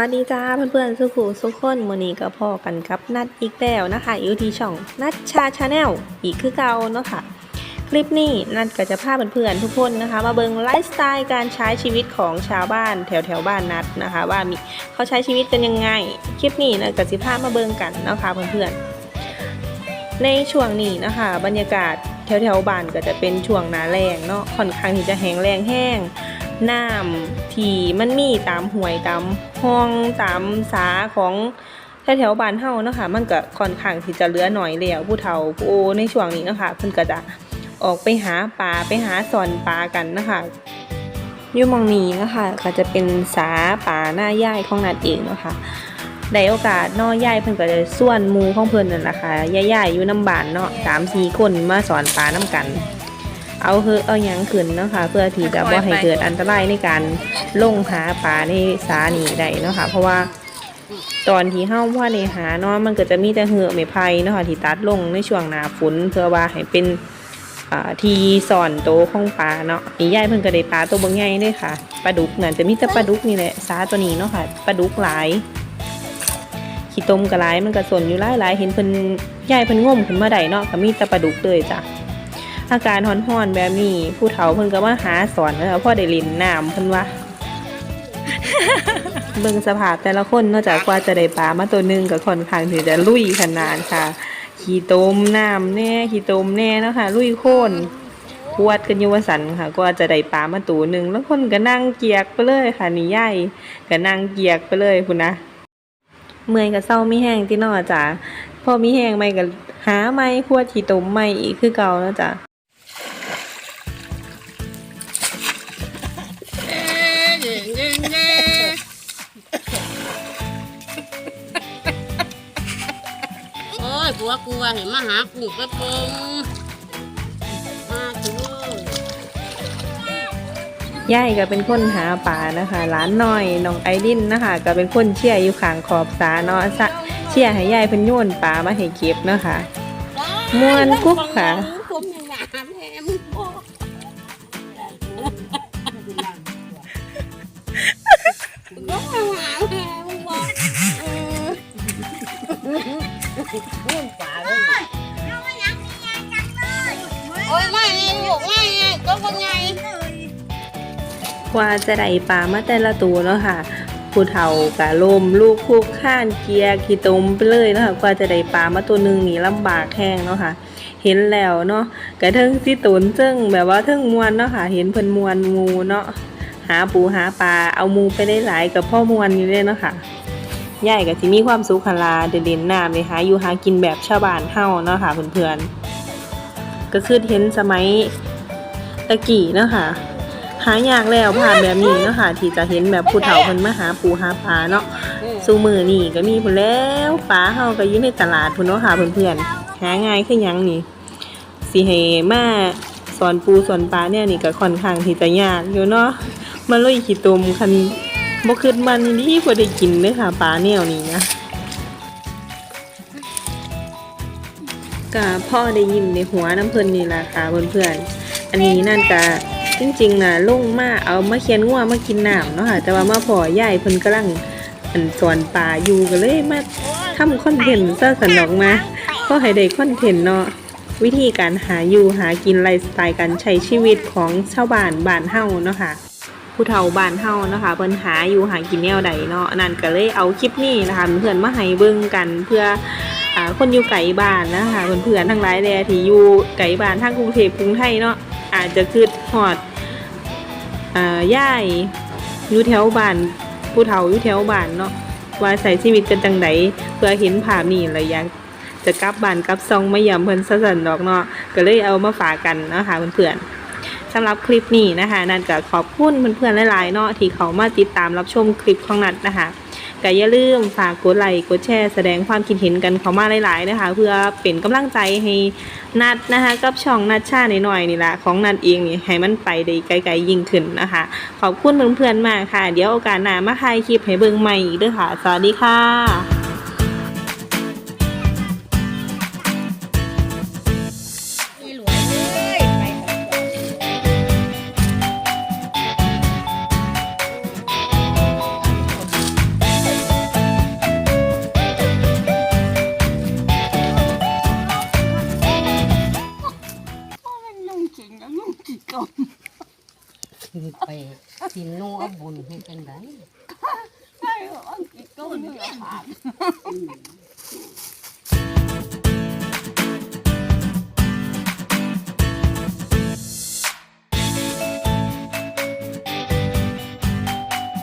วัสดีจ้าเพื่อนๆสุขุสุขคนมือนี้ก็พอกันกับนัดอีกแล้วนะคะ อยู่ที่ช่องนัดชาชาแนลอีกคือเก่าเนาะค่ะ คลิปนี้นัดก็จะพาเพื่อนๆทุกคนนะคะ มาเบิงไลฟ์สไตล์การใช้ชีวิตของชาวบ้านแถวแถวบ้านนัดนะคะ ว่ามีเขาใช้ชีวิตกันยังไง คลิปนี้นัดก็จะพามาเบิงกันเนาะคะเพื่อนๆในช่วงนี้นะคะ บรรยากาศแถวแถวบ้านก็จะเป็นช่วงหนาแรงเนาะค่อนข้างที่จะแห้งแรงแห้ง น้ำที่มันมีตามห้วยตามห้องตามสาของแถวๆบ้านเฮาเนาะค่ะมันก็ค่อนข้างที่จะเหลือหน่อยแล้วผู้เฒ่าผู้โอในช่วงนี้เนาะค่ะเพิ่นก็จะออกไปหาปลาไปหาสอนปลากันนะคะอยู่มองนี้นะคะก็จะเป็นสาป่าหน้าย่ายของนัดเองเนาะค่ะได้โอกาสน้อย่ายเพิ่นก็จะส่วนมูของเพิ่นนั่นแหละค่ะย่ายๆอยู่น้ำบานเนาะสามสี่คนมาสอนปลาน้ำกัน เอาเฮอะเอายังขึ้นเนาะค่ะเพื่อที่จะบ่ให้เกิดอันตรายในการลงหาปลาในสานีได้เนาะค่ะเพราะว่าตอนที่เฮาว่าในหาเนาะมันก็จะมีแต่เหือไม้ไผ่เนาะค่ะที่ตัดลงในช่วงหนาฝนเพื่อว่าให้เป็นที่ซ่อนโตของปลาเนาะมียายเพิ่นก็ได้ปลาตัวบางใหญ่ด้ค่ะปลาดุกน่ะจะมีแต่ปลาดุกนี่แหละสาตัวนี้เนาะค่ะปลาดุกหลายขี้ต้มก็หลายมันก็สนอยู่หลายๆเห็นเพิ่นยายเพิ่นงมขึ้นมาได้เนาะก็มีแต่ปลาดุกเลยจ้ะ อาการฮ้อนๆแบบนี้ผู้เฒ่าเพิ่นก็มาหาสอนนะคะพ่อได้ลินน้ำเพิ่นว่าเบิ่งสภาพแต่ละคนนอกจากว่าจะได้ปลามาตัวหนึงก็ค่อนข้างที่จะลุยขนาดค่ะ ขี้ต้มน้ำแน่ขี้ต้มแน่เนาะค่ะลุยโค่นปวดกันอยู่ว่าสันค่ะกว่าจะได้ปลามาตัวหนึ่งแล้วคนก็นั่งเกียกไปเลยค่ะนี่ใหญ่ก็นั่งเกียกไปเลยพุ่นะเมื่อยก็เศร้ามีแห้งที่นอจ้ะพอมีแห้งใหม่ก็หาใหม่ขวดขี้ต้มใหม่อีกคือเก่าแล้วจ้ะ ผัวกูว่าเห็นมาหากูไปปงมาถึงเลยยายก็เป็นคนหาปลานะคะหลานน้อยน้องไอรินนะคะ ก็เป็นคนเชี่ยร์อยู่ข้างขอบสาเนาะสะเชี่ยร์ให้ยายเพิ่นโยนปลามาให้เก็บเนาะค่ะม่วนกุ๊บค่ะผมยังหาแม่มึงบอก ก็หาแม่มึงบอนป่าเลยโอ้ยไม่ไงลูกไม่ไงก็คนไงกว่าจะได้ปลามาแต่ละตัวเนาะค่ะผู้เฒ่ากะลมลูกคุกข้านเกียร์ขี้ตมไปเลยเนาะค่ะกว่าจะได้ปลามาตัวหนึ่งนี่ลำบากแห้งเนาะค่ะ เห็นแล้วเนาะกระเทิงสิตนเจิงแบบว่าเทิงมวนเนาะค่ะ เห็นเพิ่นมวนงูเนาะหาปูหาปลาเอามูไปได้หลายกับพ่อมวนอยู่เลยเนาะค่ะ ยายก็สิมีความสุขลาเด่นๆน้ำเลยหาอยู่หากินแบบชาวบ้านเฮาเนาะค่ะเพื่อนๆก็คือเห็นสมัยตะกี้เนาะค่ะหายากแล้วผ่านแบบนี้เนาะค่ะที่จะเห็นแบบผู้เฒ่าเพิ่นมาหาปูหาปลาเนาะสู่มือนี่ก็มีพุ่นแล้วปลาเฮาก็อยู่ในตลาดพุ่นเนาะค่ะเพื่อนๆหาง่ายคือหยังนี่สิให้มาสอนปูสอนปลาเนี่ยนี่ก็ค่อนข้างที่จะยากอยู่เนาะมันเลยขี้ตุมคัน บ่คิดมันนี่บ่ได้กินเด้อค่ะปลาแนวนี้นะก็พ่อได้ยินในหัวน้ำเพิ่นนี่ล่ะค่ะเพื่อนๆอันนี้นั่นก็จริงๆน่ะลงมาเอามาเคียนงัวมากินน้ำเนาะค่ะแต่ว่ามาพอยายเพิ่นกำลังอันสอนปลาอยู่ก็เลยมาทำคอนเทนต์ซะสนอกมาก็ให้ได้คอนเทนต์เนาะวิธีการหาอยู่หากินไลฟ์สไตล์การใช้ชีวิตของชาวบ้านบ้านเฮาเนาะค่ะ ผู้เฒ่าบ้านเฮานะคะเพิ่นหาอยู่หากินแนวใดเนาะนั่นก็เลยเอาคลิปนี้นะคะเพื่อนมาให้เบิ่งกันเพื่ออคนอยู่ไกลบ้านนะคะเพื่อนๆทั้งหลายแลที่อยู่ไกลบ้านทางกรุงเทพกรุงไทยเนาะอาจจะคิดฮอดอ่าย่ายอยู่แถวบ้านผู้เฒ่าอยู่แถวบ้านเนาะว่าใส่ชีวิตกันจังไดเพื่อเห็นภาพนี้แล้วอยากจะกลับบ้านกลับซองไมาย่ำเพิ่นซะสันดอกเนาะก็เลยเอามาฝากกันนะคะเพื่อนๆ สำหรับคลิปนี้นะคะ นัดก็ขอบคุณเพื่อนๆหลายๆเนาะที่เขามาติดตามรับชมคลิปของนัดนะคะก็อย่าลืมฝากกดไลค์กดแชร์แสดงความคิดเห็นกันเขามาหลาย ๆ นะคะ เพื่อเป็นกำลังใจให้นัดนะคะ กับช่องนัดชาหน่อยๆนี่แหละของนัดเองนี่ให้มันไปได้ไกลๆยิ่งขึ้นนะคะ ขอบคุณเพื่อนๆมากค่ะ เดี๋ยวโอกาสหน้ามาถ่ายคลิปให้เบิ่งใหม่อีกเด้วยค่ะ สวัสดีค่ะ จมไปสินโนเอบุญให้จันไดใช่อังกฤษก็เหมือนกัน